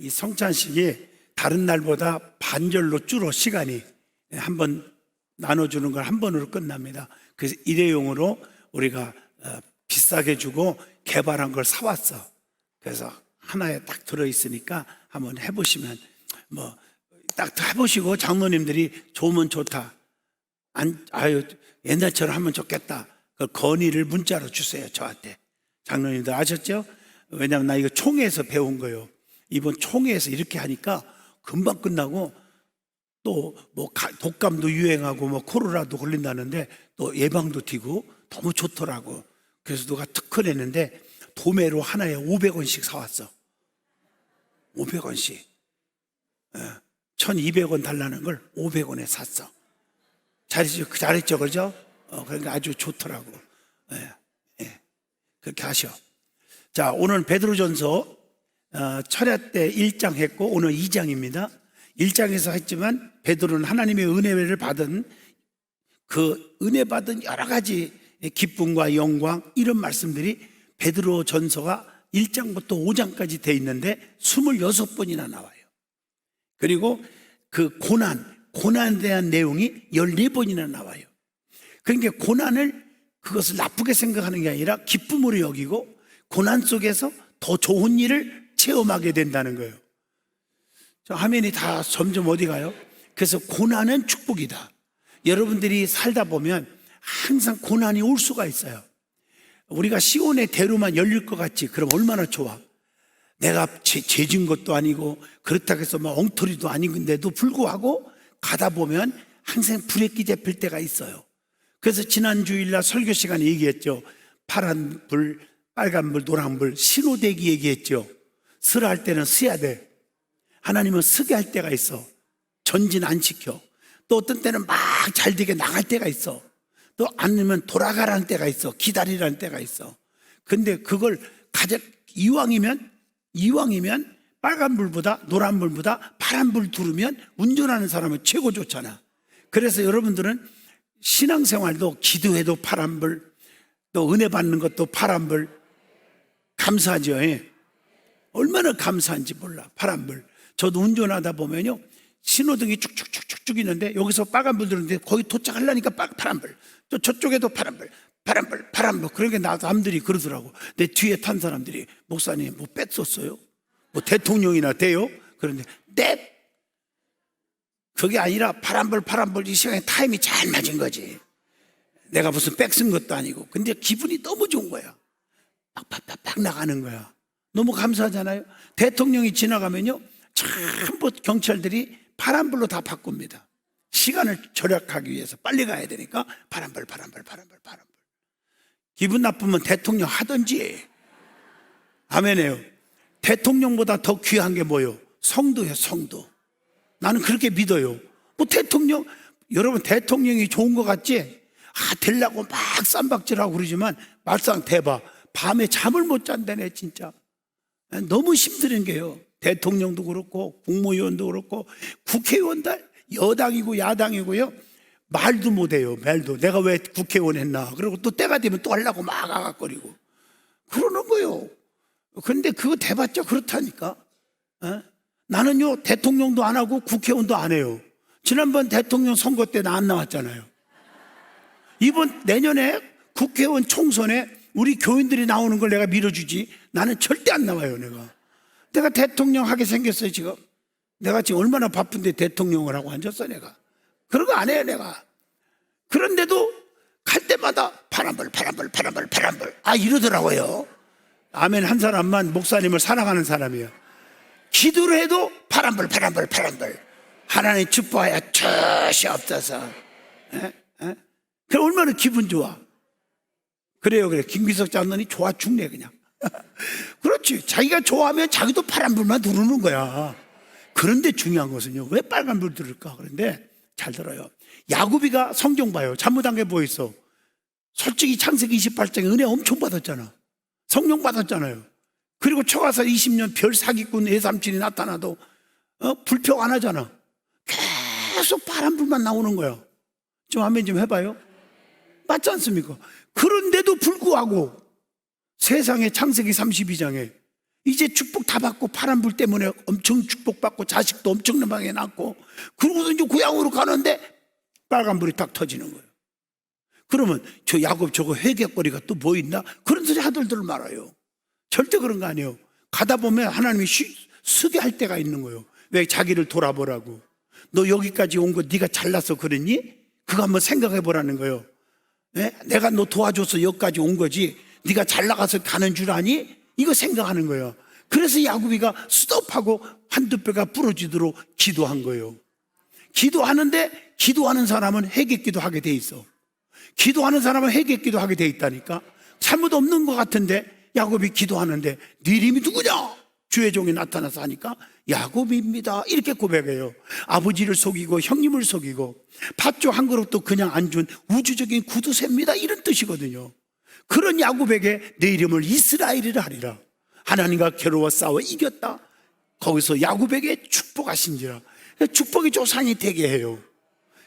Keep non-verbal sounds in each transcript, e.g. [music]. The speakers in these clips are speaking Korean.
이 성찬식이 다른 날보다 반절로 줄어 시간이 한 번 나눠주는 걸 한 번으로 끝납니다. 그래서 일회용으로 우리가 어, 비싸게 주고 개발한 걸 사왔어. 그래서 하나에 딱 들어 있으니까 한번 해보시면 뭐 딱 해보시고 장로님들이 좋으면 좋다. 안, 아유, 옛날처럼 하면 좋겠다. 그 건의를 문자로 주세요, 저한테. 장로님들 아셨죠? 왜냐면 나 이거 총회에서 배운 거예요. 이번 총회에서 이렇게 하니까 금방 끝나고 또 뭐 독감도 유행하고 뭐 코로나도 걸린다는데 또 예방도 되고 너무 좋더라고. 그래서 누가 특허 냈는데 도매로 하나에 500원씩 사왔어. 500원씩. 1200원 달라는 걸 500원에 샀어. 잘했죠, 잘했죠, 그죠? 어, 그러니까 아주 좋더라고. 예, 예. 그렇게 하셔. 자, 오늘 베드로전서 어, 철야 때 1장 했고 오늘 2장입니다. 1장에서 했지만 베드로는 하나님의 은혜를 받은 그 은혜 받은 여러 가지 기쁨과 영광 이런 말씀들이 베드로 전서가 1장부터 5장까지 돼 있는데 26번이나 나와요. 그리고 그 고난, 고난에 대한 내용이 14번이나 나와요. 그러니까 고난을 그것을 나쁘게 생각하는 게 아니라 기쁨으로 여기고 고난 속에서 더 좋은 일을 체험하게 된다는 거예요. 저 화면이 다 점점 어디 가요? 그래서 고난은 축복이다. 여러분들이 살다 보면 항상 고난이 올 수가 있어요. 우리가 시온의 대로만 열릴 것 같지? 그럼 얼마나 좋아? 내가 죄, 죄진 것도 아니고 그렇다고 해서 막 엉터리도 아닌데도 불구하고 가다 보면 항상 불에 끼 잡힐 때가 있어요. 그래서 지난 주일날 설교 시간에 얘기했죠. 파란 불, 빨간 불, 노란 불, 신호대기 얘기했죠. 쓰라 할 때는 쓰야 돼. 하나님은 쓰게 할 때가 있어. 전진 안 시켜. 또 어떤 때는 막 잘 되게 나갈 때가 있어. 또 아니면 돌아가라는 때가 있어. 기다리라는 때가 있어. 근데 그걸 가장 이왕이면 이왕이면 빨간 불보다 노란 불보다 파란 불 두르면 운전하는 사람은 최고 좋잖아. 그래서 여러분들은 신앙생활도 기도해도 파란 불, 또 은혜 받는 것도 파란 불, 감사하죠. 예. 얼마나 감사한지 몰라. 파란 불. 저도 운전하다 보면요. 신호등이 쭉쭉쭉쭉 있는데 여기서 빨간 불 들는데 거기 도착하려니까 파란 불. 또 저쪽에도 파란 불. 파란 불, 파란 불. 그러니까 나 남들이 그러더라고. 내 뒤에 탄 사람들이 목사님 뭐 뺏었어요? 뭐 대통령이나 돼요? 그런데 네. 그게 아니라 파란불 파란불 이 시간에 타임이 잘 맞은 거지. 내가 무슨 빽쓴 것도 아니고. 근데 기분이 너무 좋은 거야. 팍팍팍 팍 나가는 거야. 너무 감사하잖아요. 대통령이 지나가면요. 전부 경찰들이 파란불로 다 바꿉니다. 시간을 절약하기 위해서 빨리 가야 되니까 파란불, 파란불, 파란불, 파란불. 기분 나쁘면 대통령 하든지. 아멘해요. 대통령보다 더 귀한 게 뭐요? 성도예요, 성도. 나는 그렇게 믿어요. 뭐 대통령, 여러분 대통령이 좋은 것 같지? 아, 되려고 막 쌈박질하고 그러지만 막상 대봐. 밤에 잠을 못 잔다네, 진짜. 너무 힘드는 게요. 대통령도 그렇고, 국무위원도 그렇고, 국회의원들, 여당이고 야당이고요. 말도 못해요, 말도. 내가 왜 국회의원 했나. 그리고 또 때가 되면 또 하려고 막 아각거리고. 그러는 거예요. 근데 그거 대봤자 그렇다니까. 어? 나는요, 대통령도 안 하고 국회의원도 안 해요. 지난번 대통령 선거 때 나 안 나왔잖아요. 이번 내년에 국회의원 총선에 우리 교인들이 나오는 걸 내가 밀어주지. 나는 절대 안 나와요, 내가. 내가 대통령 하게 생겼어요, 지금. 내가 지금 얼마나 바쁜데 대통령을 하고 앉았어, 내가. 그런 거 안 해요, 내가. 그런데도 갈 때마다 파란불, 파란불, 파란불, 파란불. 아, 이러더라고요. 아멘 한 사람만 목사님을 사랑하는 사람이에요. 기도를 해도 파란불, 파란불, 파란불. 하나님 축복하여 뜻이 없어서. 그 얼마나 기분 좋아. 그래요, 그래. 김기석 장로이 좋아 죽네, 그냥. [laughs] 그렇지. 자기가 좋아하면 자기도 파란불만 두르는 거야. 그런데 중요한 것은요, 왜 빨간불 들을까? 그런데 잘 들어요. 야구비가 성경 봐요. 잘못한 게 뭐 있어? 솔직히 창세기 28장에 은혜 엄청 받았잖아. 성령 받았잖아요. 그리고 초가서 20년 별 사기꾼 애삼촌이 나타나도 어? 불평 안 하잖아. 계속 바람불만 나오는 거야. 좀 한번 좀 해봐요. 맞지 않습니까? 그런데도 불구하고 세상에 창세기 32장에 이제 축복 다 받고 파란불 때문에 엄청 축복받고 자식도 엄청나게 낳고 그러고서 이제 고향으로 가는데 빨간불이 딱 터지는 거예요. 그러면 저 야곱 저거 회개거리가 또 뭐 있나? 그런 소리 하들들 말아요. 절대 그런 거 아니에요. 가다 보면 하나님이 쉬, 쓰게 할 때가 있는 거예요. 왜 자기를 돌아보라고. 너 여기까지 온 거 네가 잘나서 그랬니? 그거 한번 생각해 보라는 거예요. 예? 내가 너 도와줘서 여기까지 온 거지. 네가 잘 나가서 가는 줄 아니? 이거 생각하는 거예요. 그래서 야곱이가 스톱하고 한두 뼈가 부러지도록 기도한 거예요. 기도하는데 기도하는 사람은 회개기도 하게 돼 있어. 기도하는 사람은 회개기도 하게 돼 있다니까. 잘못 없는 것 같은데 야곱이 기도하는데 네 이름이 누구냐? 주의 종이 나타나서 하니까 야곱입니다. 이렇게 고백해요. 아버지를 속이고 형님을 속이고 팥조 한 그릇도 그냥 안 준 우주적인 구두쇠입니다. 이런 뜻이거든요. 그런 야곱에게 내 이름을 이스라엘이라 하리라. 하나님과 괴로워 싸워 이겼다. 거기서 야곱에게 축복하신지라. 축복의 조상이 되게 해요.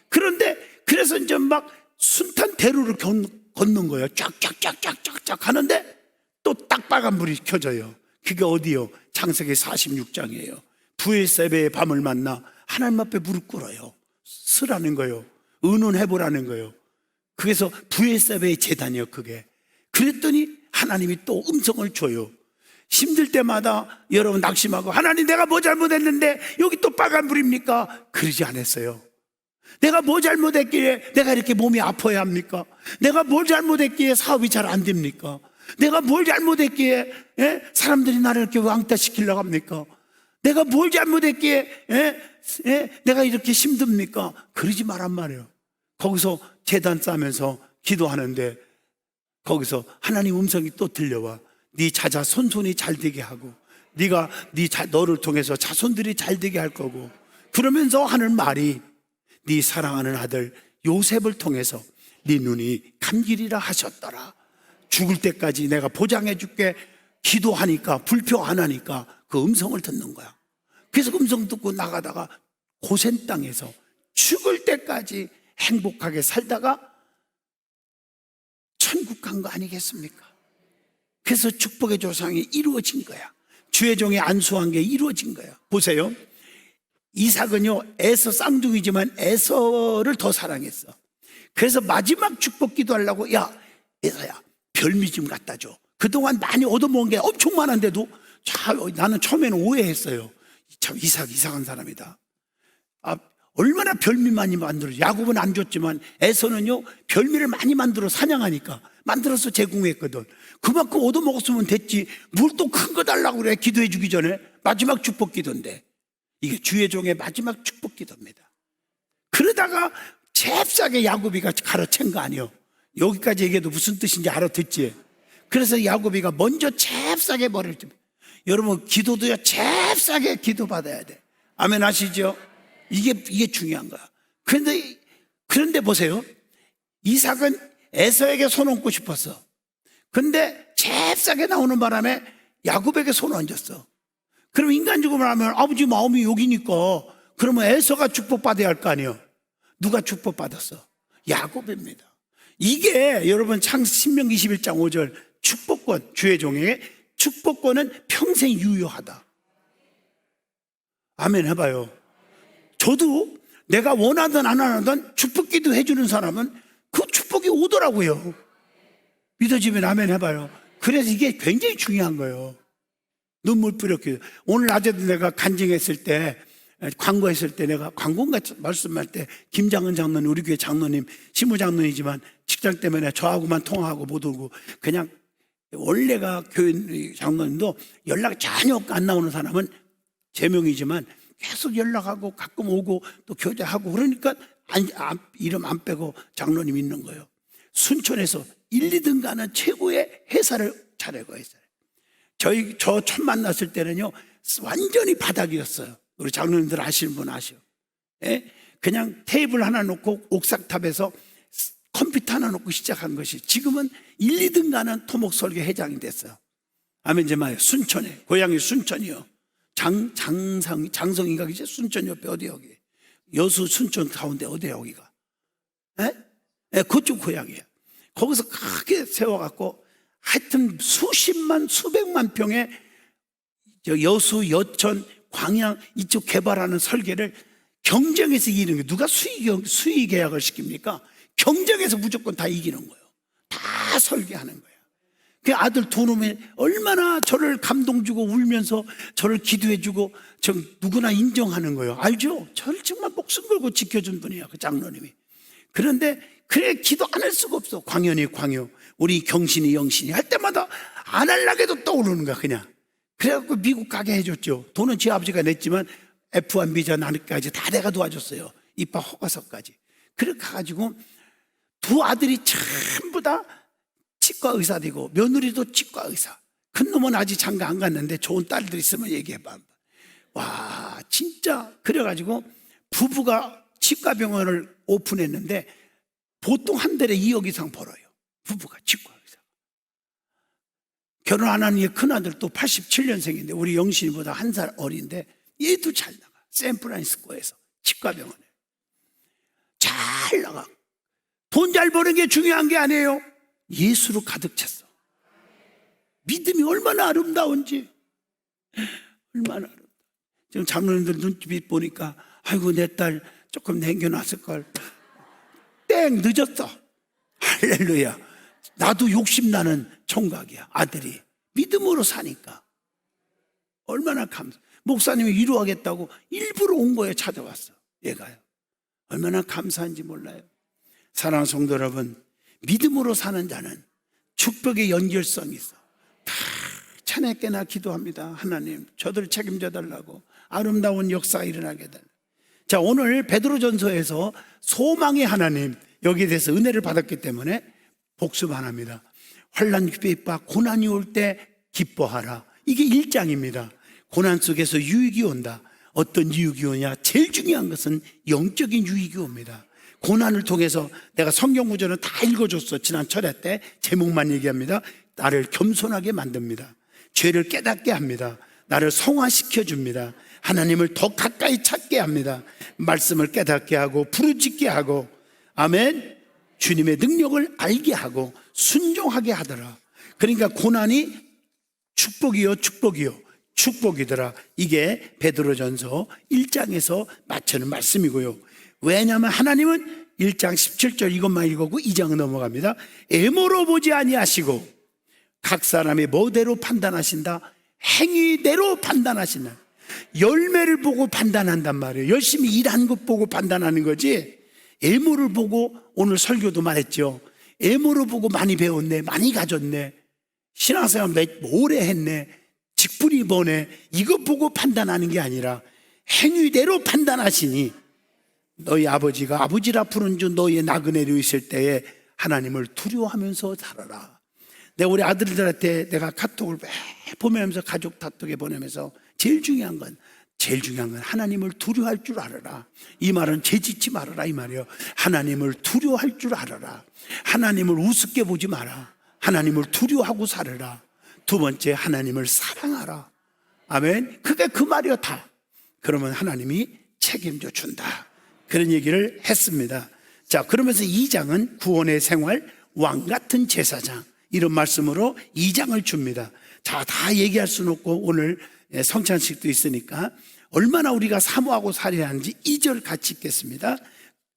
그런데 그래서 이제 막 순탄 대로를 건, 걷는 거예요. 쫙쫙쫙쫙쫙쫙 하는데 또 딱 빨간 불이 켜져요. 그게 어디요? 창세기 46장이에요. 부엘세베의 밤을 만나 하나님 앞에 무릎 꿇어요. 쓰라는 거예요. 의논해보라는 거예요. 그래서 부엘세베의 재단이요, 그게. 그랬더니 하나님이 또 음성을 줘요. 힘들 때마다 여러분 낙심하고 하나님 내가 뭐 잘못했는데 여기 또 빨간 불입니까? 그러지 않았어요. 내가 뭐 잘못했기에 내가 이렇게 몸이 아파야 합니까? 내가 뭘 잘못했기에 사업이 잘 안 됩니까? 내가 뭘 잘못했기에 예? 사람들이 나를 이렇게 왕따 시키려고 합니까? 내가 뭘 잘못했기에 예? 예? 내가 이렇게 힘듭니까? 그러지 말란 말이에요. 거기서 재단 싸면서 기도하는데 거기서 하나님 음성이 또 들려와. 네 자자 손손이 잘 되게 하고 네가 네 자, 너를 통해서 자손들이 잘 되게 할 거고. 그러면서 하는 말이 네 사랑하는 아들 요셉을 통해서 네 눈이 감기리라 하셨더라. 죽을 때까지 내가 보장해 줄게. 기도하니까 불평 안 하니까 그 음성을 듣는 거야. 그래서 그 음성 듣고 나가다가 고센 땅에서 죽을 때까지 행복하게 살다가 천국 간 거 아니겠습니까? 그래서 축복의 조상이 이루어진 거야. 주의 종이 안수한 게 이루어진 거야. 보세요. 이삭은요, 에서 쌍둥이지만 에서를 더 사랑했어. 그래서 마지막 축복 기도하려고, 야, 에서야, 별미 좀 갖다 줘. 그동안 많이 얻어먹은 게 엄청 많은데도, 자, 나는 처음에는 오해했어요. 참, 이삭, 이상한 사람이다. 아, 얼마나 별미 많이 만들어. 야곱은 안 줬지만 에서는요, 별미를 많이 만들어 사냥하니까 만들어서 제공했거든. 그만큼 얻어 먹었으면 됐지. 뭘 또 큰 거 달라고 그래. 기도해 주기 전에. 마지막 축복 기도인데. 이게 주의 종의 마지막 축복 기도입니다. 그러다가 잽싸게 야곱이가 가르친 거 아니요. 여기까지 얘기해도 무슨 뜻인지 알아듣지. 그래서 야곱이가 먼저 잽싸게 머리를 좀. 여러분, 기도도요, 잽싸게 기도 받아야 돼. 아멘 하시죠? 이게, 이게 중요한 거야. 그런데, 그런데 보세요. 이삭은 에서에게 손 얹고 싶었어. 근데 잽싸게 나오는 바람에 야곱에게 손 얹었어. 그럼 인간적으로 하면 아버지 마음이 여기니까 그러면 에서가 축복받아야 할 거 아니에요. 누가 축복받았어? 야곱입니다. 이게 여러분 창 신명기 21장 5절 축복권 주의 종에게 축복권은 평생 유효하다. 아멘 해봐요. 저도 내가 원하든 안 원하든 축복기도 해주는 사람은 그 축복이 오더라고요. 믿어지면 아멘 해봐요. 그래서 이게 굉장히 중요한 거예요. 눈물 뿌렸기 오늘 낮에도 내가 간증했을 때, 광고했을 때 내가 광고인가 말씀할 때 김장은 장로님, 우리 교회 장로님, 시무 장로이지만 직장 때문에 저하고만 통화하고 못 오고 그냥 원래가 교회 장로님도 연락이 전혀 안 나오는 사람은 제명이지만 계속 연락하고 가끔 오고 또 교제하고 그러니까 안, 안, 이름 안 빼고 장로님 있는 거예요. 순천에서 1, 2등 가는 최고의 회사를 차려고 했어요. 저희, 저 처음 만났을 때는요, 완전히 바닥이었어요. 우리 장로님들 아시는 분 아시오. 예? 그냥 테이블 하나 놓고 옥상탑에서 컴퓨터 하나 놓고 시작한 것이 지금은 1, 2등 가는 토목설계 회장이 됐어요. 아멘, 제 말이에요. 순천에. 고향이 순천이요. 장, 장상, 장성이가 이제 순천 옆에 어디 여기. 여수 순천 가운데 어디 여기가. 예? 예, 그쪽 고향이에요. 거기서 크게 세워갖고 하여튼 수십만, 수백만 평의 저 여수, 여천, 광양 이쪽 개발하는 설계를 경쟁에서 이기는 거예요. 누가 수의, 수의 계약을 시킵니까? 경쟁에서 무조건 다 이기는 거예요. 다 설계하는 거예요. 그 아들 돈 오면 얼마나 저를 감동 주고 울면서 저를 기도해 주고 저 누구나 인정하는 거예요. 알죠? 저를 정말 목숨 걸고 지켜준 분이야. 그 장로님이. 그런데 그래 기도 안 할 수가 없어. 광연이 광요. 우리 경신이 영신이 할 때마다 안 할라게도 떠오르는 거야 그냥. 그래갖고 미국 가게 해줬죠. 돈은 제 아버지가 냈지만 F1 비자 나는까지 다 내가 도와줬어요. 입학 허가서까지. 그렇게 가가지고 두 아들이 전부 다 치과 의사 되고 며느리도 치과 의사. 큰 놈은 아직 장가 안 갔는데 좋은 딸들 있으면 얘기해봐. 와, 진짜. 그래가지고 부부가 치과 병원을 오픈했는데 보통 한 달에 2억 이상 벌어요. 부부가 치과 의사. 결혼 안 하는 큰 아들 또 87년생인데 우리 영신이보다 한 살 어린데 얘도 잘 나가. 샌프란시스코에서 치과 병원에. 잘 나가. 돈 잘 버는 게 중요한 게 아니에요. 예수로 가득 찼어. 믿음이 얼마나 아름다운지. 얼마나 아름다워. 지금 장로님들 눈빛 보니까 아이고 내 딸 조금 남겨놨을걸. 땡 늦었어. 할렐루야. 나도 욕심나는 총각이야. 아들이. 믿음으로 사니까. 얼마나 감사. 목사님이 위로하겠다고 일부러 온 거예요. 찾아왔어. 얘가요. 얼마나 감사한지 몰라요. 사랑하는 성도 여러분, 믿음으로 사는 자는 축복의 연결성이 있어. 다 차내게나 기도합니다. 하나님, 저들 책임져 달라고 아름다운 역사가 일어나게 달라. 자, 오늘 베드로전서에서 소망의 하나님 여기에 대해서 은혜를 받았기 때문에 복습 안 합니다. 환란 핍박 고난이 올 때 기뻐하라. 이게 1장입니다. 고난 속에서 유익이 온다. 어떤 유익이 오냐? 제일 중요한 것은 영적인 유익이 옵니다. 고난을 통해서 내가 성경 구절은 다 읽어줬어. 지난 철회 때 제목만 얘기합니다. 나를 겸손하게 만듭니다. 죄를 깨닫게 합니다. 나를 성화시켜 줍니다. 하나님을 더 가까이 찾게 합니다. 말씀을 깨닫게 하고 부르짖게 하고 아멘. 주님의 능력을 알게 하고 순종하게 하더라. 그러니까 고난이 축복이요, 축복이요, 축복이더라. 이게 베드로전서 1장에서 맞추는 말씀이고요. 왜냐하면 하나님은 1장 17절 이것만 읽었고 2장은 넘어갑니다. 애모로 보지 아니하시고 각 사람의 뭐대로 판단하신다. 행위대로 판단하신다. 열매를 보고 판단한단 말이에요. 열심히 일한 것 보고 판단하는 거지. 애모를 보고 오늘 설교도 말했죠. 애모를 보고 많이 배웠네, 많이 가졌네. 신앙생활 몇 오래 했네. 직분이 뭐네. 이거 보고 판단하는 게 아니라 행위대로 판단하시니 너희 아버지가 아버지라 부른 줄 너희의 나그네로 있을 때에 하나님을 두려워하면서 살아라. 내가 우리 아들들한테 내가 카톡을 매 보내면서 가족 카톡에 보내면서 제일 중요한 건 제일 중요한 건 하나님을 두려워할 줄 알아라. 이 말은 죄짓지 말아라 이 말이에요. 하나님을 두려워할 줄 알아라. 하나님을 우습게 보지 마라. 하나님을 두려워하고 살아라. 두 번째 하나님을 사랑하라. 아멘. 그게 그 말이요 다. 그러면 하나님이 책임져 준다. 그런 얘기를 했습니다. 자, 그러면서 2장은 구원의 생활, 왕 같은 제사장. 이런 말씀으로 2장을 줍니다. 자, 다 얘기할 수는 없고 오늘 성찬식도 있으니까 얼마나 우리가 사모하고 살아야 하는지 2절 같이 읽겠습니다.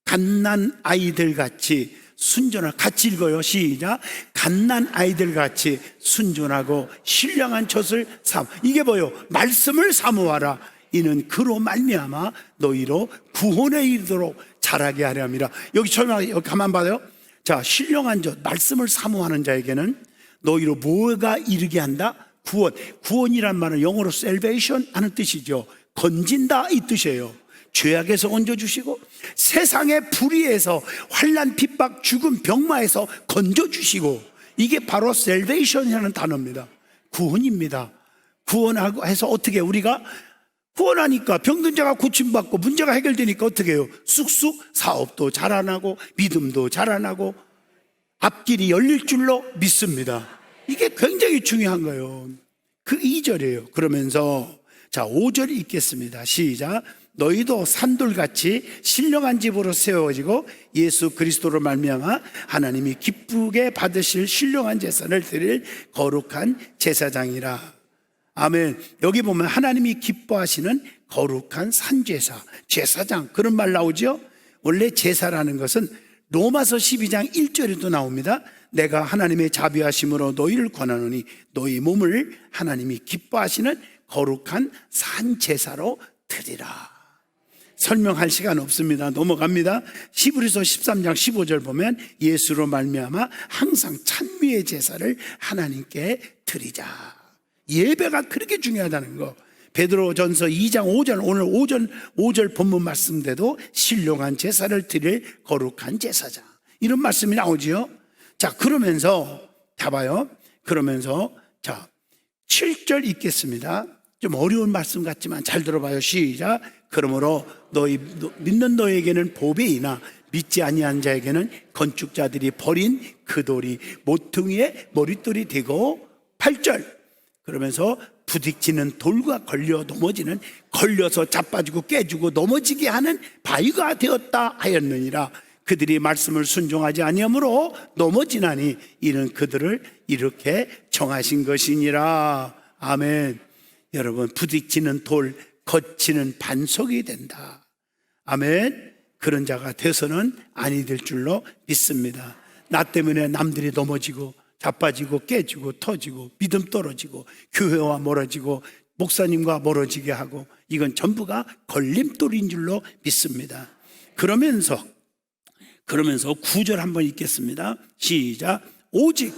갓난 아이들 같이 순전하 같이 읽어요. 시작. 갓난 아이들 같이 순전하고 신령한 젖을 삼. 이게 뭐요? 말씀을 사모하라. 이는 그로 말미암아 너희로 구원에 이르도록 자라게 하려 함이라. 여기 설명 여기 가만 봐요. 자, 신령한 젖 말씀을 사모하는 자에게는 너희로 뭐가 이르게 한다? 구원. 구원이란 말은 영어로 salvation 하는 뜻이죠. 건진다 이 뜻이에요. 죄악에서 건져주시고 세상의 불의에서 환란 핍박 죽음 병마에서 건져주시고 이게 바로 셀베이션이라는 단어입니다 구원입니다 구원하고 해서 어떻게 우리가 구원하니까 병든 자가 고침받고 문제가 해결되니까 어떻게 해요? 쑥쑥 사업도 자라나고 믿음도 자라나고 앞길이 열릴 줄로 믿습니다. 이게 굉장히 중요한 거예요. 그 2절이에요. 그러면서 자 5절 읽겠습니다. 시작. 너희도 산돌같이 신령한 집으로 세워지고 예수 그리스도로 말미암아 하나님이 기쁘게 받으실 신령한 제사를 드릴 거룩한 제사장이라. 아멘. 여기 보면 하나님이 기뻐하시는 거룩한 산제사, 제사장 그런 말 나오죠? 원래 제사라는 것은 로마서 12장 1절에도 나옵니다. 내가 하나님의 자비하심으로 너희를 권하노니 너희 몸을 하나님이 기뻐하시는 거룩한 산제사로 드리라. 설명할 시간 없습니다. 넘어갑니다. 시브리서 13장 15절 보면 예수로 말미암아 항상 찬미의 제사를 하나님께 드리자. 예배가 그렇게 중요하다는 거. 베드로전서 2장 5절 오늘 5절 5절 본문 말씀대로 신령한 제사를 드릴 거룩한 제사자. 이런 말씀이 나오지요. 자, 그러면서 잡아요. 그러면서 자, 7절 읽겠습니다. 좀 어려운 말씀 같지만 잘 들어봐요. 시작. 그러므로 너희 너- 믿는 너에게는 보배이나 믿지 아니한 자에게는 건축자들이 버린 그 돌이 모퉁이의 머릿돌이 되고 8절 그러면서 부딪히는 돌과 걸려 넘어지는 걸려서 자빠지고 깨지고 넘어지게 하는 바위가 되었다 하였느니라. 그들이 말씀을 순종하지 아니하므로 넘어지나니 이는 그들을 이렇게 정하신 것이니라. 아멘. 여러분 부딪히는 돌 거치는 반석이 된다. 아멘. 그런 자가 돼서는 아니 될 줄로 믿습니다. 나 때문에 남들이 넘어지고 자빠지고 깨지고 터지고 믿음 떨어지고 교회와 멀어지고 목사님과 멀어지게 하고 이건 전부가 걸림돌인 줄로 믿습니다. 그러면서 그러면서 구절 한번 읽겠습니다. 시작. 오직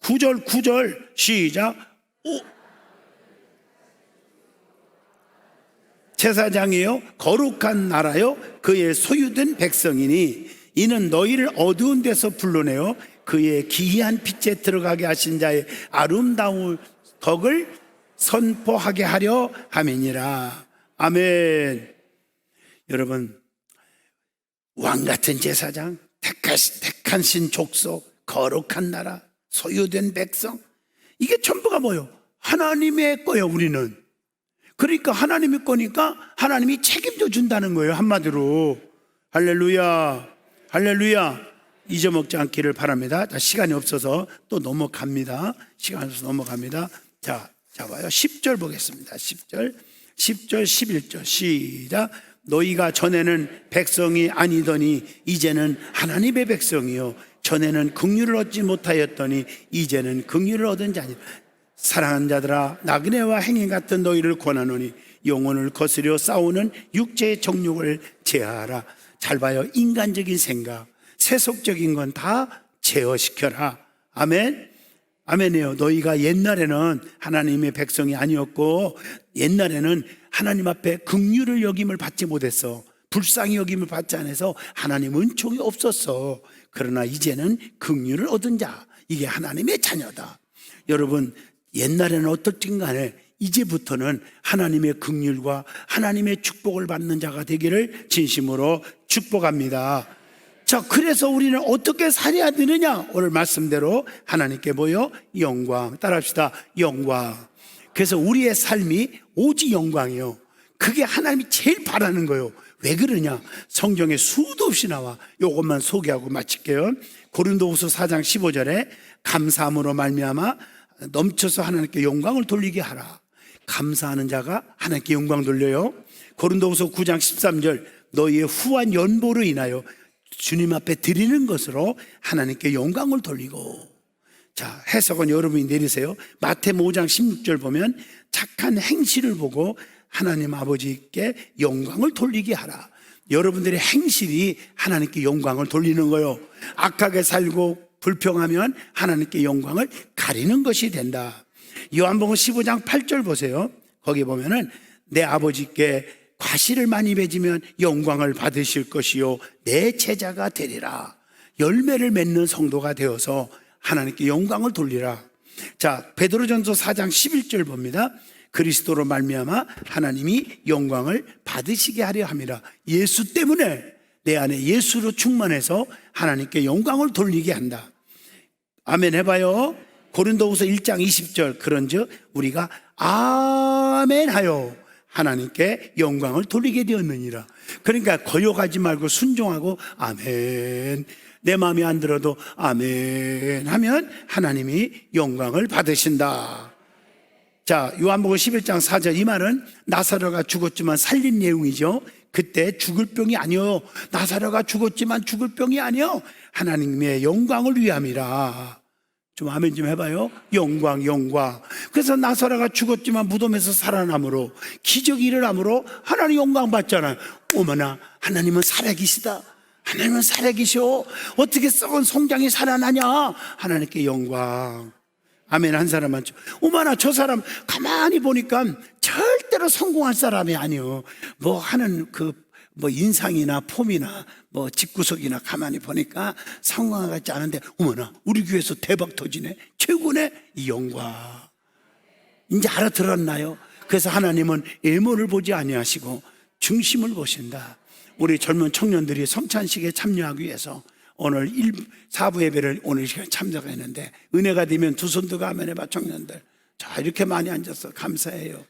구절 구절 시작. 오 제사장이요 거룩한 나라요 그의 소유된 백성이니 이는 너희를 어두운 데서 불러내어 그의 기이한 빛에 들어가게 하신 자의 아름다운 덕을 선포하게 하려 함이니라 아멘 여러분 왕 같은 제사장 택하신, 택하신 족속 거룩한 나라 소유된 백성 이게 전부가 뭐요 하나님의 거예요 우리는 그러니까 하나님의 거니까 하나님이 책임져 준다는 거예요. 한마디로. 할렐루야. 할렐루야. 잊어먹지 않기를 바랍니다. 자, 시간이 없어서 또 넘어갑니다. 시간이 없어서 넘어갑니다. 자, 잡아요. 10절 보겠습니다. 10절. 10절, 11절. 시작. 너희가 전에는 백성이 아니더니 이제는 하나님의 백성이요. 전에는 긍휼을 얻지 못하였더니 이제는 긍휼을 얻은 자니 사랑하는 자들아 나그네와 행인 같은 너희를 권하노니 영혼을 거스려 싸우는 육체의 정욕을 제하라 잘 봐요 인간적인 생각 세속적인 건 다 제어시켜라. 아멘. 아멘이요. 너희가 옛날에는 하나님의 백성이 아니었고 옛날에는 하나님 앞에 긍휼을 여김을 받지 못했어. 불쌍히 여김을 받지 않아서 하나님 은총이 없었어. 그러나 이제는 긍휼을 얻은 자. 이게 하나님의 자녀다. 여러분 옛날에는 어떻든 간에 이제부터는 하나님의 긍휼과 하나님의 축복을 받는 자가 되기를 진심으로 축복합니다. 자, 그래서 우리는 어떻게 살아야 되느냐? 오늘 말씀대로 하나님께 보여 영광. 따라합시다. 영광. 그래서 우리의 삶이 오직 영광이요. 그게 하나님이 제일 바라는 거예요. 왜 그러냐? 성경에 수도 없이 나와. 요것만 소개하고 마칠게요. 고린도후서 4장 15절에 감사함으로 말미암아 넘쳐서 하나님께 영광을 돌리게 하라. 감사하는 자가 하나님께 영광 돌려요. 고린도후서 9장 13절 너희의 후한 연보로 인하여 주님 앞에 드리는 것으로 하나님께 영광을 돌리고 자, 해석은 여러분이 내리세요. 마태모 5장 16절 보면 착한 행실을 보고 하나님 아버지께 영광을 돌리게 하라. 여러분들의 행실이 하나님께 영광을 돌리는 거요. 악하게 살고 불평하면 하나님께 영광을 가리는 것이 된다. 요한복음 15장 8절 보세요. 거기 보면은 내 아버지께 과실을 많이 맺으면 영광을 받으실 것이요 내 제자가 되리라. 열매를 맺는 성도가 되어서 하나님께 영광을 돌리라. 자, 베드로전서 4장 11절 봅니다. 그리스도로 말미암아 하나님이 영광을 받으시게 하려 함이라. 예수 때문에 내 안에 예수로 충만해서 하나님께 영광을 돌리게 한다. 아멘 해 봐요. 고린도후서 1장 20절 그런즉 우리가 아멘 하여 하나님께 영광을 돌리게 되었느니라. 그러니까 거역하지 말고 순종하고 아멘. 내 마음에 안 들어도 아멘 하면 하나님이 영광을 받으신다. 자, 요한복음 11장 4절 이 말은 나사로가 죽었지만 살린 내용이죠. 그때 죽을 병이 아니요. 나사로가 죽었지만 죽을 병이 아니요. 하나님의 영광을 위함이라. 좀 아멘 좀 해봐요. 영광, 영광. 그래서 나사로가 죽었지만 무덤에서 살아남으로 기적이 일어남으로 하나님 영광 받잖아요. 어머나, 하나님은 살아계시다. 하나님은 살아계셔. 어떻게 썩은 송장이 살아나냐? 하나님께 영광. 아멘 한 사람 많죠. 어머나 저 사람 가만히 보니까 절대로 성공할 사람이 아니요. 뭐 하는 그 뭐 인상이나 폼이나 뭐 집구석이나 가만히 보니까 것 같지 않은데 어머나 우리 교회에서 대박 터지네. 최고네 이 영광. 이제 알아들었나요? 그래서 하나님은 외모를 보지 아니하시고 중심을 보신다. 우리 젊은 청년들이 성찬식에 참여하기 위해서 오늘 1, 4부 예배를 오늘 시간 참석했는데 은혜가 되면 두 손 들고 아멘 해봐 청년들. 자 이렇게 많이 앉았어 감사해요.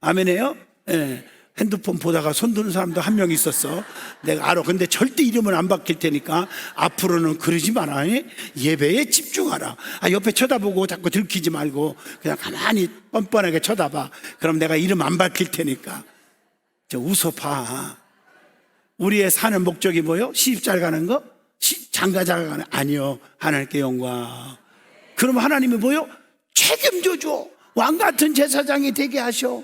아멘해요? 예. 핸드폰 보다가 손 드는 사람도 한 명 있었어. 내가 알아. 근데 절대 이름은 안 바뀔 테니까 앞으로는 그러지 마라. 예? 예배에 집중하라. 아, 옆에 쳐다보고 자꾸 들키지 말고 그냥 가만히 뻔뻔하게 쳐다봐. 그럼 내가 이름 안 밝힐 테니까. 저 웃어봐. 우리의 사는 목적이 뭐요? 시집 잘 가는 거? 시- 장가 잘 가는 아니요. 하나님께 영광. 그럼 하나님이 뭐요? 책임져 줘. 왕 같은 제사장이 되게 하셔.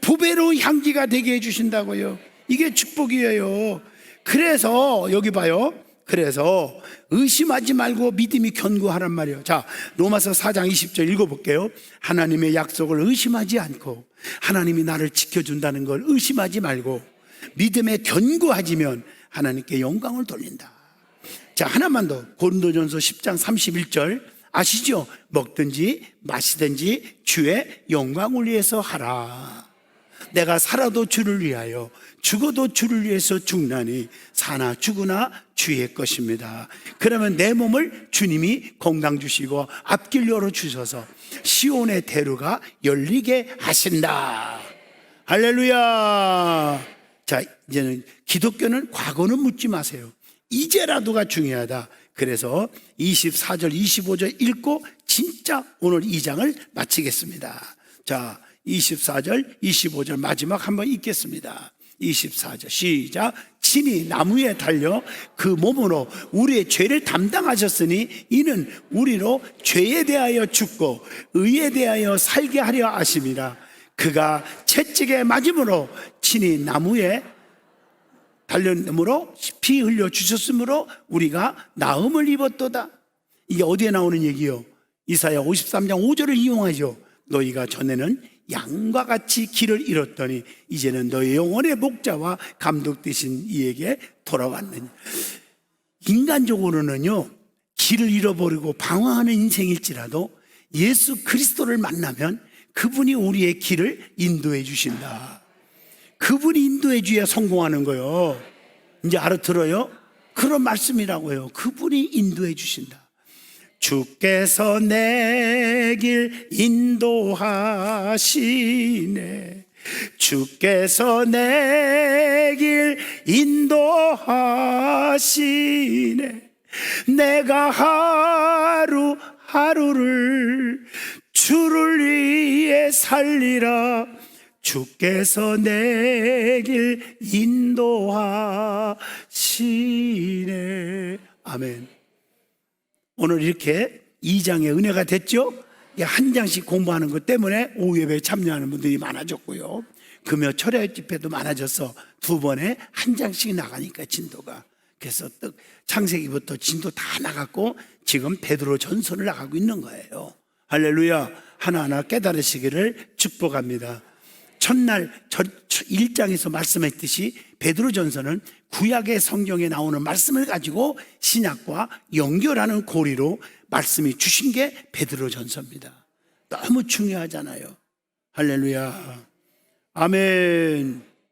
부배로 향기가 되게 해주신다고요. 이게 축복이에요. 그래서 여기 봐요. 그래서 의심하지 말고 믿음이 견고하란 말이에요. 자, 로마서 4장 20절 읽어볼게요. 하나님의 약속을 의심하지 않고 하나님이 나를 지켜준다는 걸 의심하지 말고 믿음에 견고하지면 하나님께 영광을 돌린다. 자, 하나만 더. 고린도전서 10장 31절 아시죠? 먹든지 마시든지 주의 영광을 위해서 하라. 내가 살아도 주를 위하여 죽어도 주를 위해서 죽나니 사나 죽으나 주의 것입니다. 그러면 내 몸을 주님이 건강 주시고 앞길 열어 주셔서 시온의 대로가 열리게 하신다. 할렐루야. 자, 이제는 기독교는 과거는 묻지 마세요. 이제라도가 중요하다. 그래서 24절, 25절 읽고 진짜 오늘 2장을 마치겠습니다. 자, 24절, 25절 마지막 한번 읽겠습니다. 24절 시작. 친히 나무에 달려 그 몸으로 우리의 죄를 담당하셨으니 이는 우리로 죄에 대하여 죽고 의에 대하여 살게 하려 하심이라. 그가 채찍에 맞음으로 친히 나무에 달렸으므로 피 흘려 주셨으므로 우리가 나음을 입었도다. 이게 어디에 나오는 얘기요? 이사야 53장 5절을 이용하죠. 너희가 전에는 양과 같이 길을 잃었더니 이제는 너희 영혼의 목자와 감독 되신 이에게 돌아왔느니 인간적으로는요 길을 잃어버리고 방황하는 인생일지라도 예수 그리스도를 만나면 그분이 우리의 길을 인도해 주신다. 그분이 인도해 줘야 성공하는 거요. 이제 알아들어요? 그런 말씀이라고요. 그분이 인도해 주신다. 주께서 내 길 인도하시네. 주께서 내 길 인도하시네. 내가 하루 하루를 주를 위해 살리라. 주께서 내 길 인도하시네. 아멘. 오늘 이렇게 2장의 은혜가 됐죠? 이한 장씩 공부하는 것 때문에 오후 예배에 참여하는 분들이 많아졌고요. 금요 철야 집회도 많아져서 두 번에 한 장씩 나가니까 진도가. 그래서 떡 창세기부터 진도 다 나갔고 지금 베드로 전선을 나가고 있는 거예요. 할렐루야. 하나하나 깨달으시기를 축복합니다. 첫날 1장에서 말씀했듯이 베드로 전서는 구약의 성경에 나오는 말씀을 가지고 신약과 연결하는 고리로 말씀이 주신 게 베드로 전서입니다. 너무 중요하잖아요. 할렐루야. 아멘.